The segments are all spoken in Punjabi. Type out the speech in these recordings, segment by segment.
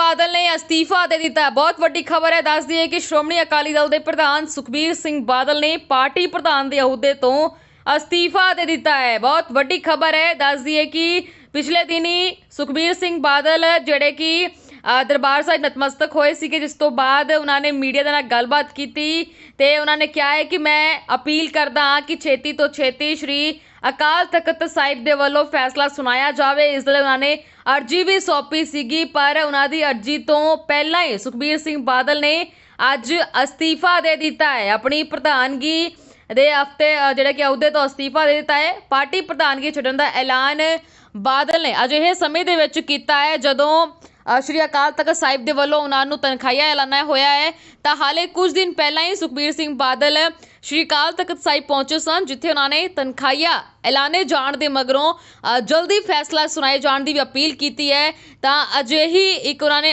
ਬਾਦਲ ਨੇ ਅਸਤੀਫਾ ਦੇ ਦਿੱਤਾ। ਬਹੁਤ ਵੱਡੀ ਖਬਰ ਹੈ। ਦੱਸਦੀ ਹੈ ਕਿ ਸ਼੍ਰੋਮਣੀ ਅਕਾਲੀ ਦਲ ਦੇ ਪ੍ਰਧਾਨ ਸੁਖਬੀਰ ਸਿੰਘ ਬਾਦਲ ਨੇ ਪਾਰਟੀ ਪ੍ਰਧਾਨ ਦੇ ਅਹੁਦੇ ਤੋਂ ਅਸਤੀਫਾ ਦੇ ਦਿੱਤਾ ਹੈ। ਬਹੁਤ ਵੱਡੀ ਖਬਰ ਹੈ। ਦੱਸਦੀ ਹੈ ਕਿ ਪਿਛਲੇ ਦਿਨੀ ਸੁਖਬੀਰ ਸਿੰਘ ਬਾਦਲ ਜਿਹੜੇ ਕਿ ਦਰਬਾਰ ਸਾਹਿਬ ਨਤਮਸਤਕ ਹੋਏ ਸੀਗੇ, ਜਿਸ ਤੋਂ ਬਾਅਦ ਉਹਨਾਂ ਨੇ ਮੀਡੀਆ ਦੇ ਨਾਲ ਗੱਲਬਾਤ ਕੀਤੀ ਤੇ ਉਹਨਾਂ ਨੇ ਕਿਹਾ ਹੈ ਕਿ ਮੈਂ ਅਪੀਲ ਕਰਦਾ ਹਾਂ ਕਿ ਛੇਤੀ ਤੋਂ ਛੇਤੀ ਸ਼੍ਰੀ ਅਕਾਲ ਤਖਤ ਸਾਹਿਬ ਦੇ ਵੱਲੋਂ ਫੈਸਲਾ ਸੁਣਾਇਆ ਜਾਵੇ। ਇਸ ਲਈ ਉਹਨਾਂ ਨੇ ਅਰਜੀ ਵੀ ਸੌਂਪੀ ਸੀਗੀ, ਪਰ ਉਹਨਾਂ ਦੀ ਅਰਜੀ ਤੋਂ ਪਹਿਲਾਂ ਹੀ ਸੁਖਬੀਰ ਸਿੰਘ ਬਾਦਲ ਨੇ ਅੱਜ ਅਸਤੀਫਾ ਦੇ ਦਿੱਤਾ ਹੈ। ਆਪਣੀ ਪ੍ਰਧਾਨਗੀ ਦੇ ਹਫ਼ਤੇ ਜਿਹੜਾ ਕਿ ਅਹੁਦੇ ਤੋਂ ਅਸਤੀਫਾ ਦੇ ਦਿੱਤਾ ਹੈ। ਪਾਰਟੀ ਪ੍ਰਧਾਨਗੀ ਛੱਡਣ ਦਾ ਐਲਾਨ ਬਾਦਲ ਨੇ ਅਜਿਹੇ ਸਮੇਂ ਦੇ ਵਿੱਚ ਕੀਤਾ ਹੈ, ਜਦੋਂ ਸ਼੍ਰੀ ਅਕਾਲ ਤਖਤ ਸਾਹਿਬ ਦੇ ਵੱਲੋਂ ਉਹਨਾਂ ਨੂੰ ਤਨਖਾਹੀਆ ਐਲਾਨਿਆ ਹੋਇਆ ਹੈ। ਤਾਂ ਹਾਲੇ ਕੁਝ ਦਿਨ ਪਹਿਲਾਂ ਹੀ ਸੁਖਬੀਰ ਸਿੰਘ ਬਾਦਲ ਸ਼੍ਰੀ ਅਕਾਲ ਤਖਤ ਸਾਹਿਬ ਪਹੁੰਚੇ ਸਨ, ਜਿੱਥੇ ਉਹਨਾਂ ਨੇ ਤਨਖਾਹੀਆ ਐਲਾਨੇ ਜਾਣ ਦੇ ਮਗਰੋਂ ਜਲਦੀ ਫੈਸਲਾ ਸੁਣਾਏ ਜਾਣ ਦੀ ਵੀ ਅਪੀਲ ਕੀਤੀ ਹੈ। ਤਾਂ ਅਜਿਹੀ ਇੱਕ ਉਹਨਾਂ ਨੇ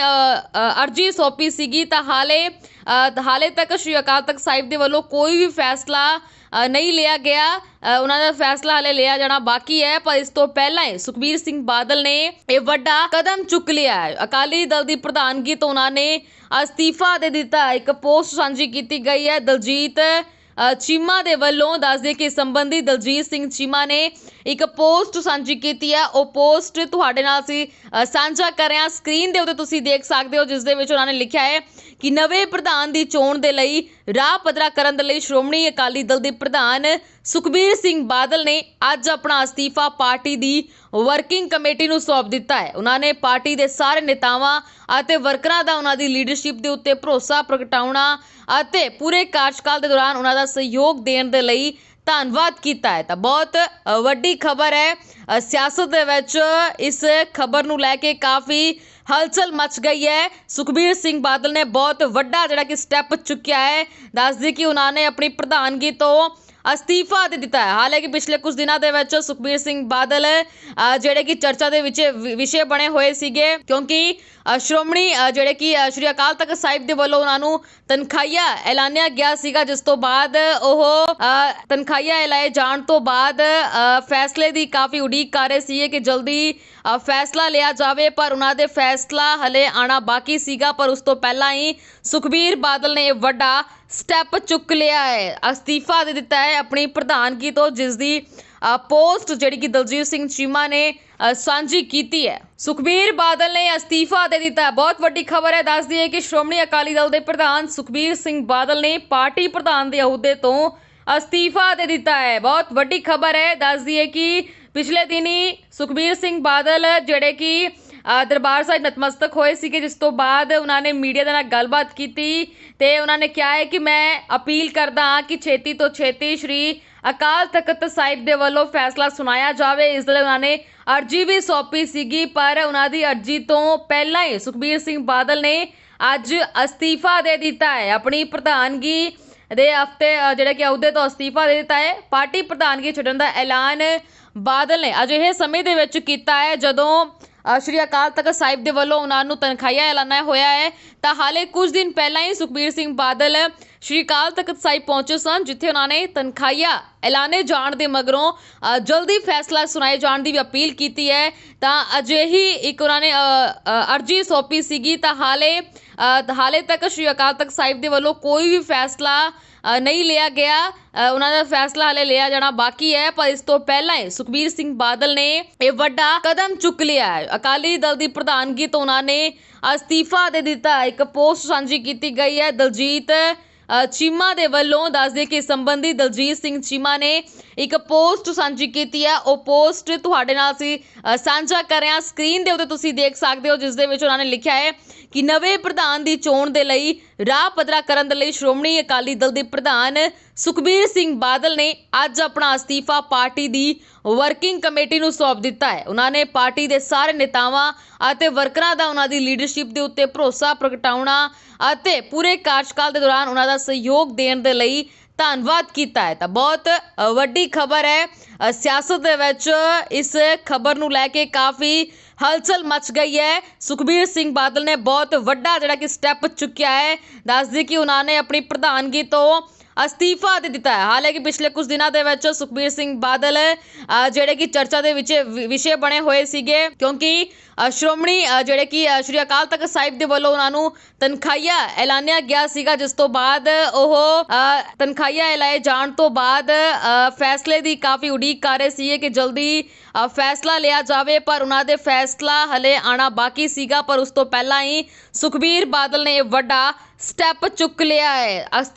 ਅਰਜੀ ਸੌਂਪੀ ਸੀਗੀ। ਤਾਂ ਹਾਲੇ ਹਾਲੇ ਤੱਕ ਸ਼੍ਰੀ ਅਕਾਲ ਤਖਤ ਸਾਹਿਬ ਦੇ ਵੱਲੋਂ ਕੋਈ ਵੀ ਫੈਸਲਾ ਨਹੀਂ ਲਿਆ ਗਿਆ। ਉਹਨਾਂ ਦਾ ਫੈਸਲਾ ਹਲੇ ਲਿਆ ਜਾਣਾ ਬਾਕੀ ਹੈ, ਪਰ ਇਸ ਤੋਂ ਪਹਿਲਾਂ ਹੀ ਸੁਖਬੀਰ ਸਿੰਘ ਬਾਦਲ ਨੇ ਇਹ ਵੱਡਾ ਕਦਮ ਚੁੱਕ ਲਿਆ ਹੈ। ਅਕਾਲੀ ਦਲ ਦੀ ਪ੍ਰਧਾਨਗੀ ਤੋਂ ਉਹਨਾਂ ਨੇ ਅਸਤੀਫਾ ਦੇ ਦਿੱਤਾ। ਇੱਕ ਪੋਸਟ ਸਾਂਝੀ ਕੀਤੀ ਗਈ ਹੈ, ਦਲਜੀਤ ਚੀਮਾ ਦੇ ਵੱਲੋਂ ਦੱਸਦੇ ਕਿ ਇਸ ਸੰਬੰਧੀ ਦਲਜੀਤ ਸਿੰਘ ਚੀਮਾ ਨੇ ਇੱਕ ਪੋਸਟ ਸਾਂਝੀ ਕੀਤੀ ਹੈ। ਉਹ ਪੋਸਟ ਤੁਹਾਡੇ ਨਾਲ ਅਸੀਂ ਸਾਂਝਾ ਕਰ ਰਹੇ ਹਾਂ। ਸਕਰੀਨ ਦੇ ਉੱਤੇ ਤੁਸੀਂ ਦੇਖ ਸਕਦੇ ਹੋ, ਜਿਸ ਦੇ ਵਿੱਚ ਉਹਨਾਂ ਨੇ ਲਿਖਿਆ ਹੈ ਕਿ ਨਵੇਂ ਪ੍ਰਧਾਨ ਦੀ ਚੋਣ ਦੇ ਲਈ ਰਾਹ ਪੱਧਰਾ ਕਰਨ ਦੇ ਲਈ ਸ਼੍ਰੋਮਣੀ ਅਕਾਲੀ ਦਲ ਦੇ ਪ੍ਰਧਾਨ ਸੁਖਬੀਰ ਸਿੰਘ ਬਾਦਲ ਨੇ ਅੱਜ ਆਪਣਾ ਅਸਤੀਫਾ ਪਾਰਟੀ ਦੀ ਵਰਕਿੰਗ ਕਮੇਟੀ ਨੂੰ ਸੌਂਪ ਦਿੱਤਾ ਹੈ। ਉਹਨਾਂ ਨੇ ਪਾਰਟੀ ਦੇ ਸਾਰੇ ਨੇਤਾਵਾਂ ਅਤੇ ਵਰਕਰਾਂ ਦਾ ਉਹਨਾਂ ਦੀ ਲੀਡਰਸ਼ਿਪ ਦੇ ਉੱਤੇ ਭਰੋਸਾ ਪ੍ਰਗਟਾਉਣਾ ਅਤੇ ਪੂਰੇ ਕਾਰਜਕਾਲ ਦੇ ਦੌਰਾਨ ਉਹਨਾਂ ਦਾ ਸਹਿਯੋਗ ਦੇਣ ਦੇ ਲਈ ਧੰਨਵਾਦ ਕੀਤਾ ਹੈ। ਤਾਂ ਬਹੁਤ ਵੱਡੀ ਖਬਰ ਹੈ। ਸਿਆਸਤ ਦੇ ਵਿੱਚ ਇਸ ਖਬਰ ਨੂੰ ਲੈ ਕੇ ਕਾਫੀ ਹਲਚਲ ਮਚ ਗਈ ਹੈ। ਸੁਖਬੀਰ ਸਿੰਘ ਬਾਦਲ ਨੇ ਬਹੁਤ ਵੱਡਾ ਜਿਹੜਾ ਕਿ ਸਟੈਪ ਚੁੱਕਿਆ ਹੈ। ਦੱਸਦੀ ਕਿ ਉਹਨਾਂ ਨੇ ਆਪਣੀ ਪ੍ਰਧਾਨਗੀ ਤੋਂ ਅਸਤੀਫਾ ਦੇ ਦਿੱਤਾ ਹੈ। ਹਾਲਾਂਕਿ ਪਿਛਲੇ ਕੁਝ ਦਿਨਾਂ ਦੇ ਵਿੱਚ ਸੁਖਬੀਰ ਸਿੰਘ ਬਾਦਲ ਜਿਹੜੇ ਕਿ ਚਰਚਾ ਦੇ ਵਿੱਚ ਵਿਸ਼ੇ ਬਣੇ ਹੋਏ ਸੀਗੇ ਕਿਉਂਕਿ ਸ਼੍ਰੋਮਣੀ ਜਿਹੜੇ ਕਿ ਸ਼੍ਰੀ ਅਕਾਲ ਤਖਤ ਸਾਹਿਬ ਦੇ ਵੱਲੋਂ ਉਹਨਾਂ ਨੂੰ ਤਨਖਾਹੀਆ ਐਲਾਨਿਆ ਗਿਆ ਸੀਗਾ ਜਿਸ ਤੋਂ ਬਾਅਦ ਉਹ ਅ, ਤਨਖਾਹੀਆ ਐਲਾਏ ਜਾਣ ਤੋਂ ਬਾਅਦ ਫੈਸਲੇ ਦੀ ਕਾਫੀ ਉਡੀਕ ਕਰ ਰਹੇ ਸੀਗੇ ਕਿ ਜਲਦੀ ਫੈਸਲਾ ਲਿਆ ਜਾਵੇ ਪਰ ਉਹਨਾਂ ਦੇ ਫੈਸਲਾ ਹਲੇ ਆਣਾ ਬਾਕੀ ਸੀਗਾ ਪਰ ਉਸ ਤੋਂ ਪਹਿਲਾਂ ਹੀ ਸੁਖਬੀਰ ਬਾਦਲ ਨੇ ਇਹ ਵੱਡਾ ਸਟੈਪ ਚੁੱਕ ਲਿਆ ਹੈ, ਅਸਤੀਫਾ ਦੇ ਦਿੱਤਾ ਹੈ ਆਪਣੀ ਪ੍ਰਧਾਨਗੀ ਤੋਂ ਜਿਸ ਦੀ ਪੋਸਟ ਜਿਹੜੀ ਕਿ ਦਲਜੀਤ ਸਿੰਘ ਚੀਮਾ ਨੇ ਸਾਂਝੀ ਕੀਤੀ ਹੈ। ਸੁਖਬੀਰ ਬਾਦਲ ਨੇ ਅਸਤੀਫਾ ਦੇ ਦਿੱਤਾ ਬਹੁਤ ਵੱਡੀ ਖਬਰ ਹੈ ਦੱਸਦੀ ਹੈ ਕਿ ਸ਼੍ਰੋਮਣੀ ਅਕਾਲੀ ਦਲ ਦੇ ਪ੍ਰਧਾਨ ਸੁਖਬੀਰ ਸਿੰਘ ਬਾਦਲ ਨੇ ਪਾਰਟੀ ਪ੍ਰਧਾਨ ਦੇ ਅਹੁਦੇ ਤੋਂ ਅਸਤੀਫਾ ਦੇ ਦਿੱਤਾ ਹੈ। ਬਹੁਤ ਵੱਡੀ ਖਬਰ ਹੈ ਦੱਸਦੀ ਹੈ ਕਿ ਪਿਛਲੇ ਦਿਨੀ ਸੁਖਬੀਰ ਸਿੰਘ ਬਾਦਲ ਜਿਹੜੇ ਕਿ ਦਰਬਾਰ ਸਾਹਿਬ ਨਤਮਸਤਕ ਹੋਏ ਸੀਗੇ, ਜਿਸ ਤੋਂ ਬਾਅਦ ਉਹਨਾਂ ਨੇ ਮੀਡੀਆ ਦੇ ਨਾਲ ਗੱਲਬਾਤ ਕੀਤੀ ਤੇ ਉਹਨਾਂ ਨੇ ਕਿਹਾ ਹੈ ਕਿ ਮੈਂ ਅਪੀਲ ਕਰਦਾ ਹਾਂ ਕਿ ਛੇਤੀ ਤੋਂ ਛੇਤੀ ਸ਼੍ਰੀ ਅਕਾਲ ਤਖਤ ਸਾਹਿਬ ਦੇ ਵੱਲੋਂ ਫੈਸਲਾ ਸੁਣਾਇਆ ਜਾਵੇ। ਇਸ ਲਈ ਉਹਨਾਂ ਨੇ ਅਰਜੀ ਵੀ ਸੌਂਪੀ ਸੀਗੀ, ਪਰ ਉਹਨਾਂ ਦੀ ਅਰਜੀ ਤੋਂ ਪਹਿਲਾਂ ਹੀ ਸੁਖਬੀਰ ਸਿੰਘ ਬਾਦਲ ਨੇ ਅੱਜ ਅਸਤੀਫਾ ਦੇ ਦਿੱਤਾ ਹੈ। ਆਪਣੀ ਪ੍ਰਧਾਨਗੀ ਦੇ ਹਫ਼ਤੇ ਜਿਹੜਾ ਕਿ ਅਹੁਦੇ ਤੋਂ ਅਸਤੀਫਾ ਦੇ ਦਿੱਤਾ ਹੈ। ਪਾਰਟੀ ਪ੍ਰਧਾਨਗੀ ਛੱਡਣ ਦਾ ਐਲਾਨ ਬਾਦਲ ਨੇ ਅਜਿਹੇ ਸਮੇਂ ਦੇ ਵਿੱਚ ਕੀਤਾ ਹੈ, ਜਦੋਂ ਸ਼੍ਰੀ ਅਕਾਲ ਤਖਤ ਸਾਹਿਬ ਦੇ ਵੱਲੋਂ ਉਹਨਾਂ ਨੂੰ ਤਨਖਾਹੀਆ ਐਲਾਨਿਆ ਹੋਇਆ ਹੈ। ਤਾਂ ਹਾਲੇ ਕੁਝ ਦਿਨ ਪਹਿਲਾਂ ਹੀ ਸੁਖਬੀਰ ਸਿੰਘ ਬਾਦਲ ਸ਼੍ਰੀ ਅਕਾਲ ਤਖਤ ਸਾਹਿਬ ਪਹੁੰਚੇ ਸਨ, ਜਿੱਥੇ ਉਹਨਾਂ ਨੇ ਤਨਖਾਹੀਆ ਐਲਾਨੇ ਜਾਣ ਦੇ ਮਗਰੋਂ ਜਲਦੀ ਫੈਸਲਾ ਸੁਣਾਏ ਜਾਣ ਦੀ ਵੀ ਅਪੀਲ ਕੀਤੀ ਹੈ। ਤਾਂ ਅਜਿਹੀ ਇੱਕ ਉਹਨਾਂ ਨੇ ਅਰਜੀ ਸੌਂਪੀ ਸੀਗੀ। ਤਾਂ ਹਾਲੇ ਹਾਲੇ ਤੱਕ ਸ਼੍ਰੀ ਅਕਾਲ ਤਖਤ ਸਾਹਿਬ ਦੇ ਵੱਲੋਂ ਕੋਈ ਵੀ ਫੈਸਲਾ ਨਹੀਂ ਲਿਆ ਗਿਆ। ਉਹਨਾਂ ਦਾ ਫੈਸਲਾ ਹਲੇ ਲਿਆ ਜਾਣਾ ਬਾਕੀ ਹੈ, ਪਰ ਇਸ ਤੋਂ ਪਹਿਲਾਂ ਹੀ ਸੁਖਬੀਰ ਸਿੰਘ ਬਾਦਲ ਨੇ ਇਹ ਵੱਡਾ ਕਦਮ ਚੁੱਕ ਲਿਆ ਹੈ। ਅਕਾਲੀ ਦਲ ਦੀ ਪ੍ਰਧਾਨਗੀ ਤੋਂ ਉਹਨਾਂ ਨੇ ਅਸਤੀਫਾ ਦੇ ਦਿੱਤਾ। ਇੱਕ ਪੋਸਟ ਸਾਂਝੀ ਕੀਤੀ ਗਈ ਹੈ, ਦਲਜੀਤ ਚੀਮਾ ਦੇ ਵੱਲੋਂ ਦੱਸਦੇ ਕਿ ਇਸ ਸੰਬੰਧੀ ਦਲਜੀਤ ਸਿੰਘ ਚੀਮਾ ਨੇ ਇੱਕ ਪੋਸਟ ਸਾਂਝੀ ਕੀਤੀ ਹੈ। ਉਹ ਪੋਸਟ ਤੁਹਾਡੇ ਨਾਲ ਅਸੀਂ ਸਾਂਝਾ ਕਰ ਰਹੇ ਹਾਂ। ਸਕਰੀਨ ਦੇ ਉੱਤੇ ਤੁਸੀਂ ਦੇਖ ਸਕਦੇ ਹੋ, ਜਿਸ ਦੇ ਵਿੱਚ ਉਹਨਾਂ ਨੇ ਲਿਖਿਆ ਹੈ ਕਿ ਨਵੇਂ ਪ੍ਰਧਾਨ ਦੀ ਚੋਣ ਦੇ ਲਈ ਰਾਹ ਪੱਧਰਾ ਕਰਨ ਦੇ ਲਈ ਸ਼੍ਰੋਮਣੀ ਅਕਾਲੀ ਦਲ ਦੇ ਪ੍ਰਧਾਨ ਸੁਖਬੀਰ ਸਿੰਘ ਬਾਦਲ ਨੇ ਅੱਜ ਆਪਣਾ ਅਸਤੀਫਾ ਪਾਰਟੀ ਦੀ ਵਰਕਿੰਗ ਕਮੇਟੀ ਨੂੰ ਸੌਂਪ ਦਿੱਤਾ ਹੈ। ਉਹਨਾਂ ਨੇ ਪਾਰਟੀ ਦੇ ਸਾਰੇ ਨੇਤਾਵਾਂ ਅਤੇ ਵਰਕਰਾਂ ਦਾ ਉਹਨਾਂ ਦੀ ਲੀਡਰਸ਼ਿਪ ਦੇ ਉੱਤੇ ਭਰੋਸਾ ਪ੍ਰਗਟਾਉਣਾ ਅਤੇ ਪੂਰੇ ਕਾਰਜਕਾਲ ਦੇ ਦੌਰਾਨ ਉਹਨਾਂ ਦਾ ਸਹਿਯੋਗ ਦੇਣ ਦੇ ਲਈ ਧੰਨਵਾਦ ਕੀਤਾ ਹੈ। ਤਾਂ ਬਹੁਤ ਵੱਡੀ ਖਬਰ ਹੈ। ਸਿਆਸਤ ਦੇ ਵਿੱਚ ਇਸ ਖਬਰ ਨੂੰ ਲੈ ਕੇ ਕਾਫੀ ਹਲਚਲ ਮਚ ਗਈ ਹੈ। ਸੁਖਬੀਰ ਸਿੰਘ ਬਾਦਲ ਨੇ ਬਹੁਤ ਵੱਡਾ ਜਿਹੜਾ ਕਿ ਸਟੈਪ ਚੁੱਕਿਆ ਹੈ। ਦੱਸਦੀ ਕਿ ਉਹਨਾਂ ਨੇ ਆਪਣੀ ਪ੍ਰਧਾਨਗੀ ਤੋਂ ਅਸਤੀਫਾ ਦੇ ਦਿੱਤਾ ਹੈ। ਹਾਲਾਂਕਿ ਪਿਛਲੇ ਕੁਝ ਦਿਨਾਂ ਦੇ ਵਿੱਚ ਸੁਖਬੀਰ ਸਿੰਘ ਬਾਦਲ ਜਿਹੜੇ ਕਿ ਚਰਚਾ ਦੇ ਵਿੱਚ ਵਿਸ਼ੇ ਬਣੇ ਹੋਏ ਸੀਗੇ ਕਿਉਂਕਿ ਸ਼੍ਰੋਮਣੀ ਜਿਹੜੇ ਕਿ ਸ਼੍ਰੀ ਅਕਾਲ ਤਖਤ ਸਾਹਿਬ ਦੇ ਵੱਲੋਂ ਉਹਨਾਂ ਨੂੰ ਤਨਖਾਹੀਆ ਐਲਾਨਿਆ ਗਿਆ ਸੀਗਾ ਜਿਸ ਤੋਂ ਬਾਅਦ ਉਹ ਅ, ਤਨਖਾਹੀਆ ਐਲਾਏ ਜਾਣ ਤੋਂ ਬਾਅਦ ਫੈਸਲੇ ਦੀ ਕਾਫੀ ਉਡੀਕ ਕਰ ਰਹੇ ਸੀਗੇ ਕਿ ਜਲਦੀ ਫੈਸਲਾ ਲਿਆ ਜਾਵੇ ਪਰ ਉਹਨਾਂ ਦੇ ਫੈਸਲਾ ਹਲੇ ਆਣਾ ਬਾਕੀ ਸੀਗਾ ਪਰ ਉਸ ਤੋਂ ਪਹਿਲਾਂ ਹੀ ਸੁਖਬੀਰ ਬਾਦਲ ਨੇ ਇਹ ਵੱਡਾ ਸਟੈਪ ਚੁੱਕ ਲਿਆ ਹੈ। ਅਸਤੀ